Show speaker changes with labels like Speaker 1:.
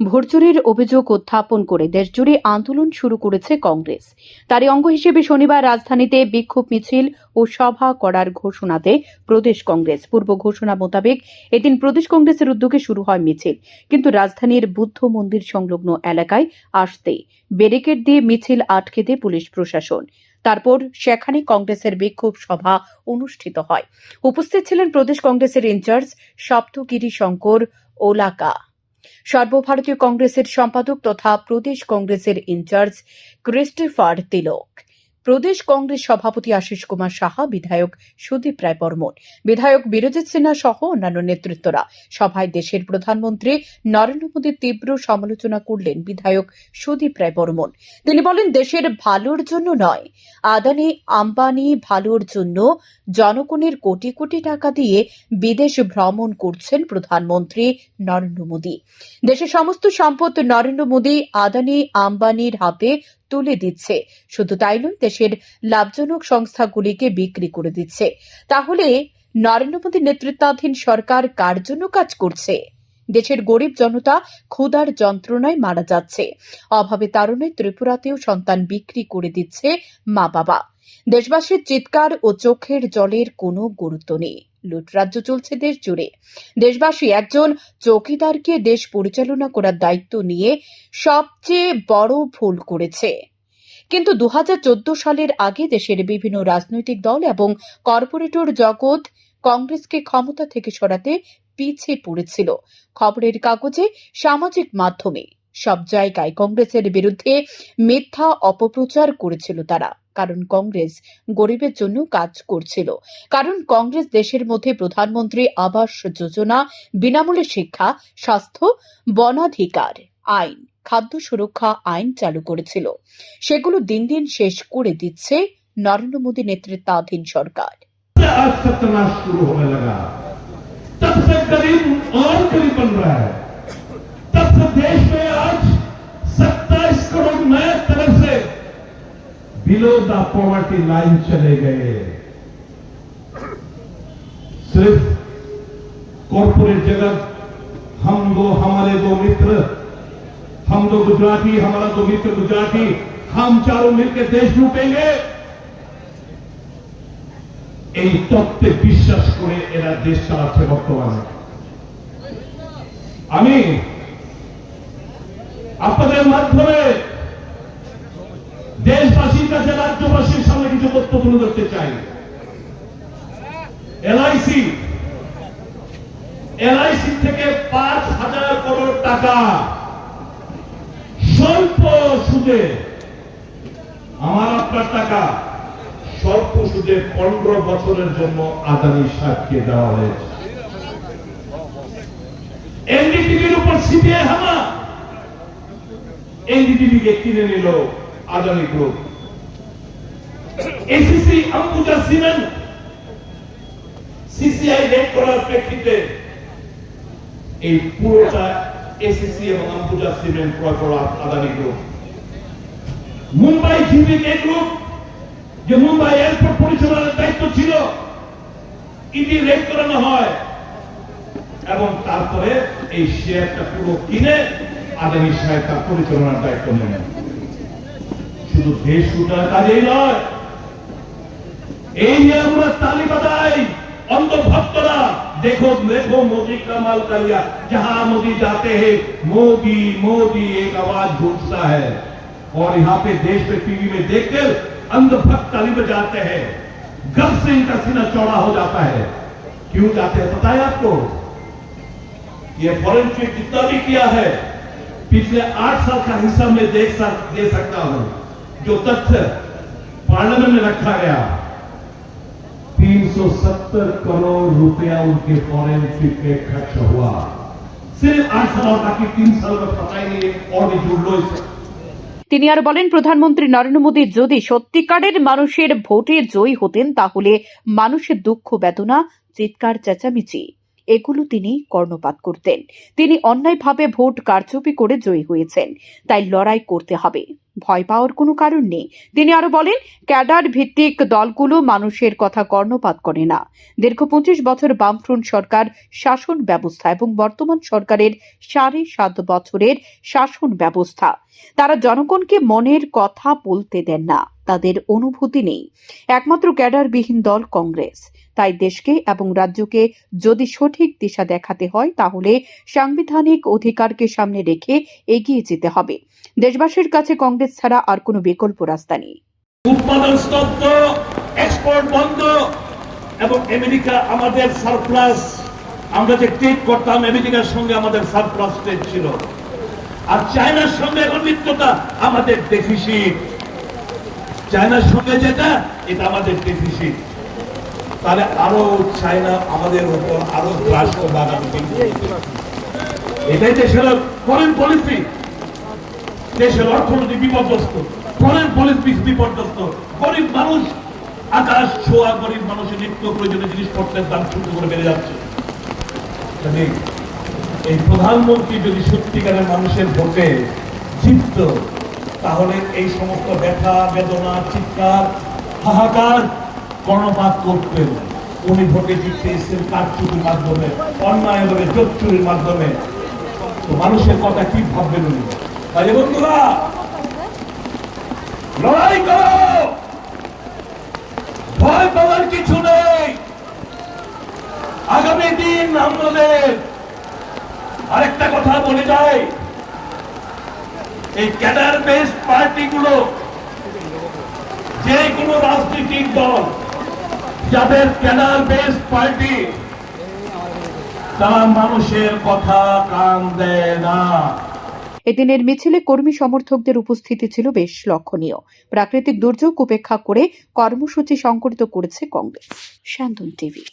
Speaker 1: ভোটচুরির অভিযোগ উত্থাপন করে দেশজুড়ে আন্দোলন শুরু করেছে কংগ্রেস। তারই অঙ্গ হিসেবে শনিবার রাজধানীতে বিক্ষোভ মিছিল ও সভা করার ঘোষণা দেয় প্রদেশ কংগ্রেস। পূর্ব ঘোষণা মোতাবেক এদিন প্রদেশ কংগ্রেসের উদ্যোগে শুরু হয় মিছিল। কিন্তু রাজধানীর বুদ্ধ মন্দির সংলগ্ন এলাকায় আসতেই ব্যারিকেড দিয়ে মিছিল আটকে দেয় পুলিশ প্রশাসন। তারপর সেখানে কংগ্রেসের বিক্ষোভ সভা অনুষ্ঠিত হয়। উপস্থিত ছিলেন প্রদেশ কংগ্রেসের ইনচার্জ সপ্তগিরি শঙ্কর ওলাকা। সর্বভারতীয় কংগ্রেসের সম্পাদক তথা প্রদেশ কংগ্রেসের ইনচার্জ ক্রিস্টোফার তিলক। প্রদেশ কংগ্রেস সভাপতি আশিস কুমার সাহা, বিধায়ক সুদীপ রায় বর্মন, বিধায়ক বিরজিৎ সিনহা সহ অন্যান্য নেতৃত্বরা। সভায় দেশের প্রধানমন্ত্রী নরেন্দ্র মোদীর তীব্র সমালোচনা করলেন বিধায়ক সুদীপ রায় বর্মন। তিনি বলেন, দেশের ভালোর জন্য নয়, আদানি, আম্বানি ভালোর জন্য জনগণের কোটি কোটি টাকা দিয়ে বিদেশ ভ্রমণ করছেন প্রধানমন্ত্রী নরেন্দ্র মোদী। দেশের সমস্ত সম্পদ নরেন্দ্র মোদী, আদানি, আম্বানির হাতে তুলে দিচ্ছে। শুধু তাই নয়, দেশের লাভজনক সংস্থাগুলিকে বিক্রি করে দিচ্ছে। তাহলে নরেন্দ্র মোদীর নেতৃত্বাধীন সরকার কার জন্য কাজ করছে? দেশের গরিব জনতা ক্ষুধার যন্ত্রণায় মারা যাচ্ছে। অভাবে তারণে ত্রিপুরাতেও সন্তান বিক্রি করে দিচ্ছে মা বাবা দেশবাসীর চিৎকার ও চোখের জলের কোনো গুরুত্ব নেই। লুটরাজ্য চলছে দেশ জুড়ে। দেশবাসী একজন চৌকিদারকে দেশ পরিচালনা করার দায়িত্ব নিয়ে সবচেয়ে বড় ভুল করেছে। কিন্তু দু হাজার চোদ্দ সালের আগে দেশের বিভিন্ন রাজনৈতিক দল এবং কর্পোরেটর জগৎ কংগ্রেসকে ক্ষমতা থেকে সরাতে পিছিয়ে পড়েছিল। খবরের কাগজে, সামাজিক মাধ্যমে। সব জায়গায় কংগ্রেসের বিরুদ্ধে মিথ্যা অপপ্রচার করেছিল তারা। কারণ কংগ্রেস গরিবের জন্য কাজ করছিল কারণ কংগ্রেস দেশের মধ্যে প্রধানমন্ত্রী আবাস যোজনা বিনামূল্যে শিক্ষা স্বাস্থ্য বনাধিকার আইন খাদ্য সুরক্ষা আইন চালু করেছিল সেগুলো দিন দিন শেষ করে দিচ্ছে নরেন্দ্র মোদী নেতৃত্বাধীন সরকার
Speaker 2: से आज सत्यानाश शुरू होने लगा तब से गरीब और गरीब बन रहा है तब से देश में आज 27 करोड़ नए तरफ से बिलो द पॉवर्टी लाइन चले गए सिर्फ कॉरपोरेट जगत हम दो हमारे दो मित्र हम दो गुजराती हमारा दो मित्र गुजराती हम चारों मिलकर देश लूटेंगे এই তত্ত্বে বিশ্বাস করে এরা দেশ চালাচ্ছে বর্তমানে আমি আপনাদের মাধ্যমে দেশবাসীর কাছে রাজ্যবাসীর সামনে কিছু তথ্য তুলে ধরতে চাই। এলআইসি এলআইসি থেকে পাঁচ হাজার করোড় টাকা স্বল্প সুদে, আমার আপনার টাকা স্বল্প সুদে পনেরো বছরের জন্য আদানি সাহেবকে দেওয়া হয়েছে। এনডিটিভির উপর সিবিআই হামলা। এনডিটিভি কে কিনে নিল Adani group. ACC Ambuja cement CCI raid করার প্রেক্ষিতে এই পুরোটা এসিসি এবং অম্বুজা সিমেন্ট ক্রয় করা Adani group. Mumbai GVK group যে মুম্বাই এয়ারপোর্ট পরিচালনার দায়িত্ব ছিল ইডি রেড করানো হয় এবং তারপরে এই শেয়ারটা পুরো কিনে আদানি সাহেব তার পরিচালনার দায়িত্ব নেন শুধু দেশ লুটার কাজেই নয় এই নিয়ে আমরা তালি বাজাই অন্ধভক্তরা देखो देखो मोदी का माल करिया जहां मोदी जाते हैं मोदी मोदी एक आवाज गूंजता है और यहाँ पे देश में टीवी में देखकर अंधभक्त ताली बजाते हैं गर्व से इनका सीना चौड़ा हो जाता है क्यों जाते हैं पता है आपको ये फॉरेन ट्रिप जितना भी किया है पिछले आठ साल का हिस्सा में देख सक, दे सकता हूं जो तथ्य पार्लियामेंट में रखा गया 370 करोड़ रुपया उनके फॉरेन ट्रिप पे खर्च हुआ सिर्फ आठ साल और बाकी तीन साल में पता ही नहीं है और भी जुड़ लो इससे
Speaker 1: তিনি আর বলেন প্রধানমন্ত্রী নরেন্দ্র মোদী যদি সত্যিকারের মানুষের ভোটে জয়ী হতেন তাহলে মানুষের দুঃখ বেদনা চিৎকার চেঁচামেচি এগুলো তিনি কর্ণপাত করতেন তিনি অন্যায়ভাবে ভোট কারচুপি করে জয়ী হয়েছেন তাই লড়াই করতে হবে ভয় পাওয়ার কোনো কারণ নেই। তিনি আরও বলেন, ক্যাডার ভিত্তিক দলগুলো মানুষের কথা কর্ণপাত করে না। দীর্ঘ পঁচিশ বছর বামফ্রন্ট সরকার শাসন ব্যবস্থা এবং বর্তমান সরকারের সাড়ে সাত বছরের শাসন ব্যবস্থা। তারা জনগণকে মনের কথা বলতে দেন না। তাদের অনুভূতি নেই। একমাত্র ক্যাডারবিহীন দল কংগ্রেস। তাই দেশকে এবং রাজ্যকে যদি সঠিক দিশা দেখাতে হয়, তাহলে সাংবিধানিক অধিকারকে সামনে রেখে এগিয়ে যেতে হবে। দেশবাসীর কাছে কংগ্রেস ছাড়া আর কোনো বিকল্প রাস্তা নেই।
Speaker 2: উৎপাদন স্তব্ধ এক্সপোর্ট বন্ধ এবং আমেরিকা আমাদের সারপ্লাস আমরা যে ট্রেড করতাম, আমেরিকার সঙ্গে আমাদের সারপ্লাস ট্রেড ছিল। আর চায়নার সঙ্গে এখন মিত্রতা আমাদের ডেফিসিট চায়নার সঙ্গে যেটা, এটা আমাদের ডেফিসিট তাহলে আরও চায়না আমাদের উপর আরও গ্রাস করবে এটাই দেশের ফরেন পলিসি দেশের অর্থনীতি বিপর্যস্ত ফরেন পলিসি বিপর্যস্ত। গরিব মানুষ, আকাশ ছোঁয়া গরিব মানুষের নিত্য প্রয়োজনীয় জিনিসপত্রের দাম ছোট করে বেড়ে যাচ্ছে। এই প্রধানমন্ত্রী যদি সত্যিকারের মানুষের ভোটে জিতত তাহলে এই সমস্ত ব্যথা, বেদনা, চিৎকার, হাহাকার কর্ণপাত করতেন। উনি ভোটে জিততে এসেছেন কারচুপির মাধ্যমে, অন্যায় ভাবে চোরচুরির মাধ্যমে। তো মানুষের কথা কি ভাববেন উনি? তাই বন্ধুরা, লড়াই করো! ভয় পাওয়ার কিছু নেই। আগামী দিন আমাদের আরেকটা কথা বলে যায় এই ক্যাডার বেস পার্টিগুলো যে কোনো রাজনৈতিক দল, যাদের ক্যাডার বেস পার্টি, তারা মানুষের কথা কান দেয় না।
Speaker 1: এদিনের মিছিলে কর্মী সমর্থকদের উপস্থিতি ছিল বেশ লক্ষণীয়। প্রাকৃতিক দুর্যোগ উপেক্ষা করে কর্মসূচি সংকলিত করেছে কংগ্রেস। টিভি।